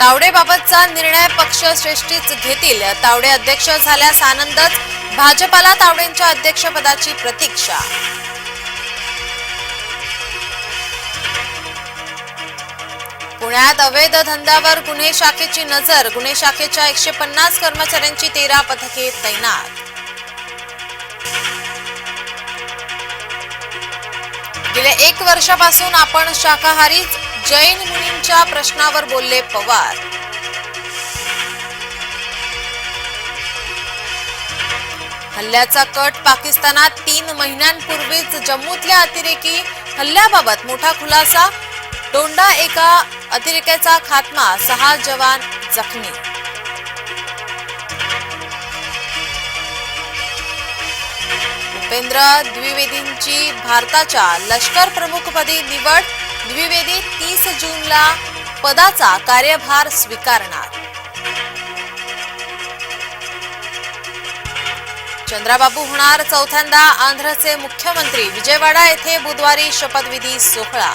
तावडेबाबतचा निर्णय पक्ष श्रेष्ठीच घेतील. तावडे अध्यक्ष झाल्यास आनंदच भाजपाला तावडेंच्या अध्यक्षपदाची प्रतीक्षा. पुण्यात अवैध धंद्यावर गुन्हे शाखेची नजर गुन्हे शाखेच्या एकशे पन्नास कर्मचाऱ्यांची तेरा पथके तैनात. गेल्या एक वर्षापासून आपण शाकाहारीच जैन मुलींच्या प्रश्नावर बोलले पवार. हल्ल्याचा कट पाकिस्तानात तीन महिन्यांपूर्वीच जम्मूतल्या अतिरेकी हल्ल्याबाबत मोठा खुलासा डोंडा एका अतिरेक्याचा खात्मा सहा जवान जखमी उपेंद्र द्विवेदींची भारताच्या लष्कर प्रमुखपदी निवड द्विवेदी तीस जूनला पदाचा कार्यभार स्वीकारणार. चंद्राबाबू होणार चौथ्यांदा आंध्रचे मुख्यमंत्री विजयवाडा येथे बुधवारी शपथविधी सोहळा.